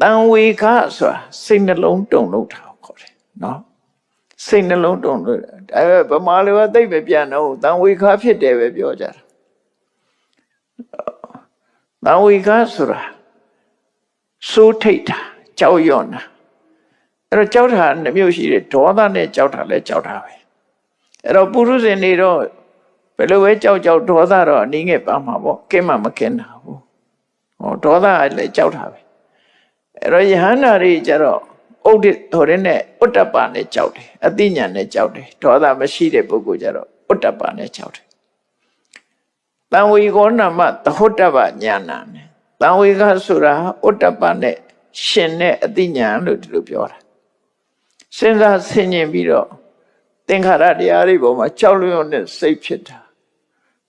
တန်ဝေခဆိုတာစိတ်နှလုံးတုံလို့တာကိုခေါ်တယ်နော်စိတ်နှလုံးတုံလို့ဒါပေမဲ့ဗမာလိုကသိပ်ပဲပြန်တော့တန်ဝေခဖြစ်တယ်ပဲပြောကြတာတန်ဝေခဆိုတာစိုးထိတ်တာကြောက်ရွံ့တာအဲ့တော့ကြောက်တာနှစ်မျိုးရှိတယ်ဒေါသနဲ့ကြောက်တာလည်းကြောက်တာပဲအဲ့တော့ပုရုဇဉ်တွေတော့ဘယ်လိုပဲကြောက်ကြောက်ဒေါသတော့အနည်းငယ်ပါမှာပေါ့ကဲမှမကင်းတာဘူးဟောဒေါသကလည်းကြောက်တာပဲ အဲ့တော့ယဟန္တာတွေကြတော့ဥဒိဟိုတဲ့နဲ့ဥတ္တပနဲ့ကြောက်တယ်အသိဉာဏ်နဲ့ကြောက်တယ်ဒေါသမရှိတဲ့ပုဂ္ဂိုလ်ကြတော့ဥတ္တပနဲ့ကြောက်တယ်တံဝေကောနာမသဟုတ်တပညာနာနဲ့တံဝေကဆိုတာဥတ္တပနဲ့ရှင်တဲ့အသိဉာဏ်လို့ဒီလိုပြောတာစဉ်းစားဆင်ခြင်ပြီးတော့သင်္ခါရတရားတွေပေါ်မှာကြောက်လွံ့တဲ့စိတ်ဖြစ်တာ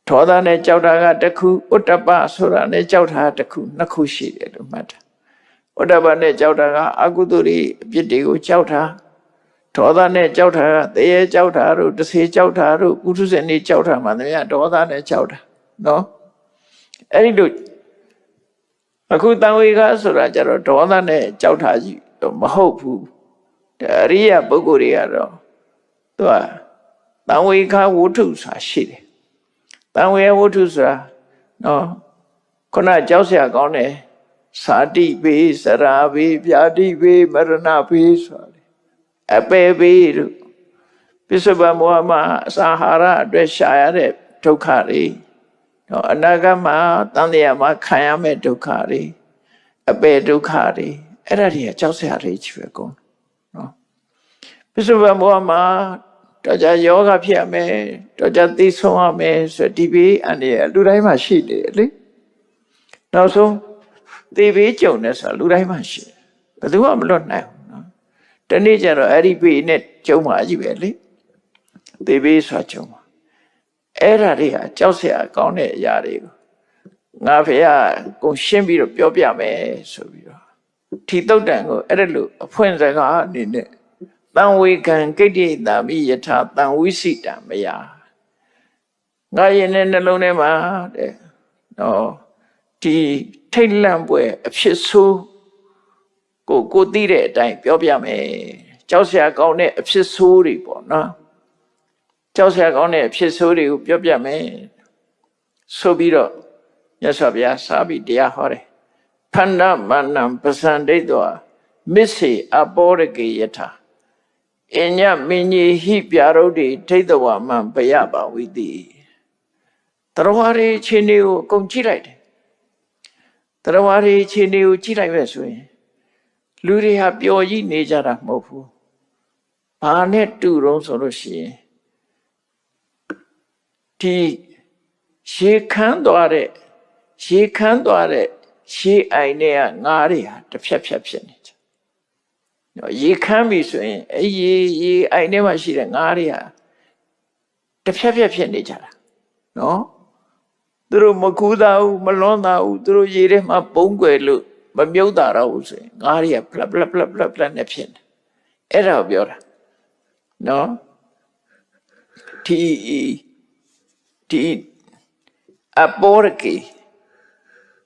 ဒေါသနဲ့ကြောက်တာကတစ်ခုဥတ္တပဆိုတာနဲ့ကြောက်တာတစ်ခုနှစ်ခုရှိတယ်လို့မှတ်တာ ဥတ္တပနဲ့ကြောက်တာကအကုသိုလ်တွေအပြစ်တွေကိုကြောက်တာဒေါသနဲ့ကြောက်တာကတရေကြောက်တာတို့တဆေကြောက်တာတို့ပုထုဇဉ်တွေကြောက်တာမှန်တယ်များဒေါသနဲ့ကြောက်တာနော်အဲ့ဒီလိုအခုတန်ဝေကဆိုတာကြတော့ဒေါသနဲ့ကြောက်တာကြီးတော့မဟုတ်ဘူးဒါအရိယပုဂ္ဂိုလ်တွေကတော့သူကတံဝေခဝုထုဆိုတာရှိတယ်တံဝေဝုထုဆိုတာနော်ခုနကြောက်เสียကောင်းတယ် စာတိဘေးစရာဘေးပြာတိဘေးမရဏဘေးဆိုတယ်အပေဘေးတို့ပစ္စုပန်ဘဝမှာအစာဟာရအတွက်ရှာရတဲ့ဒုက္ခတွေနော်အနာဂတ်မှာတန်တရားမှာခံရမယ့်ဒုက္ခတွေအပေဒုက္ခတွေအဲ့ဒါတွေကကြောက်စရာတွေကြီးပဲကုန်နော်ပစ္စုပန်ဘဝမှာတော်ကြယောဂဖြစ်ရမယ်တော်ကြသိဆုံးရမယ်ဆိုဒီဘေးအန္တရာယ်လူတိုင်းမှာရှိတယ်လေနောက်ဆုံး သေဘေးကြုံနေဆိုတာလူတိုင်းမှာရှိတယ်ဘယ်သူမှမလွတ်နိုင်ဘူးနော်တနေ့ကျတော့အဲ့ဒီဘေးနဲ့ကြုံမှာကြီးပဲလေသေဘေးဆိုတာကြုံမှာအဲ့ဒါတွေကကြောက်စရာကောင်းတဲ့အရာတွေကိုငါဖေကကိုရှင်းပြီးတော့ပြောပြမယ်ဆိုပြီးတော့ထီတုတ်တန်ကိုအဲ့ဒါလို့အဖွင့်စကားအနေနဲ့တံဝေကံကိတ္တိတာမိယထာတံဝိစိတံမယငါရင်တဲ့နှလုံးထဲမှာတဲ့နော်ဒီ ထိတ်လန့်ပွဲအဖြစ်ဆိုးကိုကိုသိတဲ့အတိုင်းပြောပြမယ်ကြောက်စရာကောင်းတဲ့အဖြစ်ဆိုးတွေပေါ့နော်ကြောက်စရာကောင်းတဲ့အဖြစ်ဆိုးတွေကိုပြောပြမယ်ဆိုပြီးတော့မြတ်စွာဘုရားစာပြီးတရားဟောတယ်ဖန္ဒမန္နံပစံဒိဋ္ဌောမစ္စေအပောရကေယထာအညမင်းကြီးဟိပြရုဒ္ဓိဒိဋ္ဌဝမံဘယပါဝိတိတရဝရီချင်းတွေကိုအကုန်ကြည့်လိုက်တယ် တရဝရီချင်းတွေကိုကြည့်လိုက်ပဲဆိုရင်လူတွေဟာပျော်ကြီးနေကြတာမဟုတ်ဘူးဘာနဲ့တူတော့ဆိုလို့ရှိရင်ဒီရေခမ်းသွားတဲ့ရေခမ်းသွားတဲ့ရေအိုင်တွေကငါးတွေဟာတစ်ဖြက်ဖြက်ဖြစ်နေကြနော်ရေခမ်းပြီဆိုရင်အဲရေရေအိုင်ထဲမှာရှိတဲ့ငါးတွေဟာတစ်ဖြက်ဖြက်ဖြစ်နေကြတာနော် သူတို့မကူးသားဘူးမလွန်သားဘူးသူတို့ရေထဲမှာပုံွယ်လို့မမြုပ်တာတော့ဘူးဆိုရင်ငါးတွေကဖလက်ဖလက်ဖလက်ဖလက်ဖလက်နဲ့ဖြစ်နေအဲ့ဒါကိုပြောတာနော်ဒီဒီအပေါ်ကေ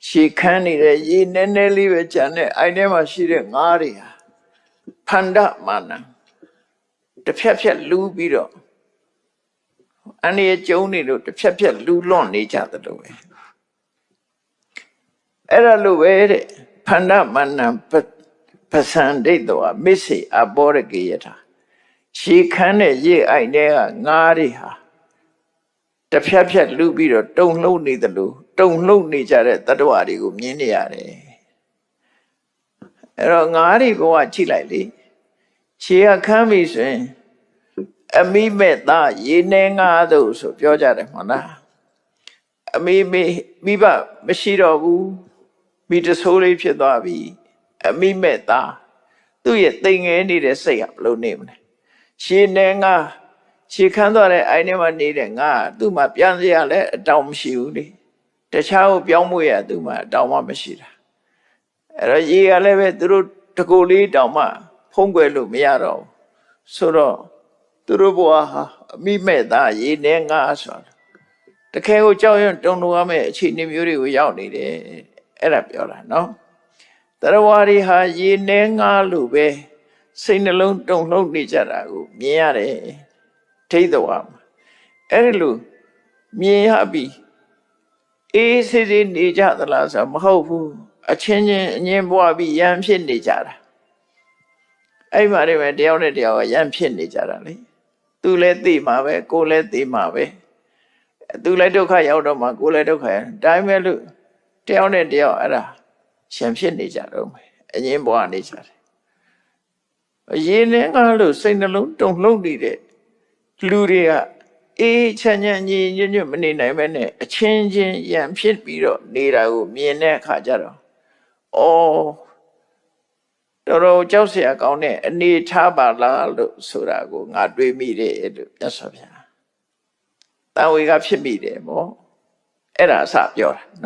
ရှေခန်းနေတဲ့ရေနည်းနည်းလေးပဲကြံတဲ့အိုင်ထဲမှာရှိတဲ့ငါးတွေဟာဖန္ဒမာနတစ်ဖြက်ဖြက်လူးပြီးတော့ အနည်းကျုံနေလို့တစ်ဖြက်ဖြက်လူးလွန်နေကြတယ်လို့ပဲအဲ့ဒါလို့ပဲတဲ့ဖန္ဒမာနပစံဒိဋ္ဌဝမစ္စေအဘောရကေယထာရှေခန်းတဲ့ရေအိုင်ထဲကငါးတွေဟာတစ်ဖြက်ဖြက်လူပြီးတော့တုံလှုပ်နေတယ်လို့တုံလှုပ်နေကြတဲ့တတ္တဝါတွေကိုမြင်နေရတယ်အဲ့တော့ငါးတွေဘဝကြည့်လိုက်လေခြေအခမ်းပြီဆိုရင် အမိမဲ့သားရေနေငါးတို့ဆိုပြောကြတယ်မဟုတ်လားအမိမိမိဘမရှိတော့ဘူးမိတဆိုးလေးဖြစ်သွားပြီအမိမဲ့သားသူ့ရဲ့တိမ်ငယ်နေတဲ့စိတ်ကဘလို့နေမလဲရှင်းနေငါရှေခမ်းသွားတဲ့အိုင်ထဲမှာနေတဲ့ငါသူ့မှာပြန်စရာလည်းအတောင်မရှိဘူးလေတခြားကိုပြောင်းမှုရသူ့မှာအတောင်မှမရှိတာအဲ့တော့ရေကလည်းပဲသူတို့တကူလေးတောင်မှဖုံးကွယ်လို့မရတော့ဘူးဆိုတော့ သူတို့ဘဝဟာအမိမဲ့သားရေနေငါဆိုတာတခဲကိုကြောက်ရွံ့တုံလို့ရမယ့်အခြေအနေမျိုးတွေကိုရောက်နေတယ်အဲ့ဒါပြောတာနော်တရားဝါတွေဟာရေနှဲငါလို့ပဲစိတ်နှလုံးတုန်လှုပ်နေကြတာကိုမြင်ရတယ်ထိတ်တော်မှာအဲ့ဒီလိုမြင်ရပြီအေးစစ်စစ်နေကြသလားဆိုတော့မဟုတ်ဘူးအချင်းချင်းအငင်းပွားပြီးရန်ဖြစ်နေကြတာအဲ့မှာတည်းပဲတယောက်နဲ့တယောက်ကရန်ဖြစ်နေကြတာလေ သူလည်းသိမှာပဲကိုယ်လည်းသိမှာပဲသူလည်းဒုက္ခရောက်တော့မှကိုယ်လည်းဒုက္ခရောက်ဒါပေမဲ့လို့တယောက်နဲ့တယောက်အဲ့ဒါရှံဖြစ်နေကြတော့မယ်အငင်းပွားနေကြတယ်အရင်နဲ့ကလို့စိတ်နှလုံးတုန်လှုပ်နေတဲ့လူတွေကအေးချမ်းချမ်းညီညွတ်ညွတ်မနေနိုင်ပဲနဲ့အချင်းချင်းရန်ဖြစ်ပြီးတော့နေတာကိုမြင်တဲ့အခါကျတော့အော် တော်တော်ကြောက်စရာကောင်းတဲ့အနေထားပါလားလို့ဆိုတာကိုငါတွေးမိတယ်လို့မြတ်စွာဘုရားတန်ဝေကဖြစ်မိတယ်ပေါ့အဲ့ဒါအစပြောတာနော်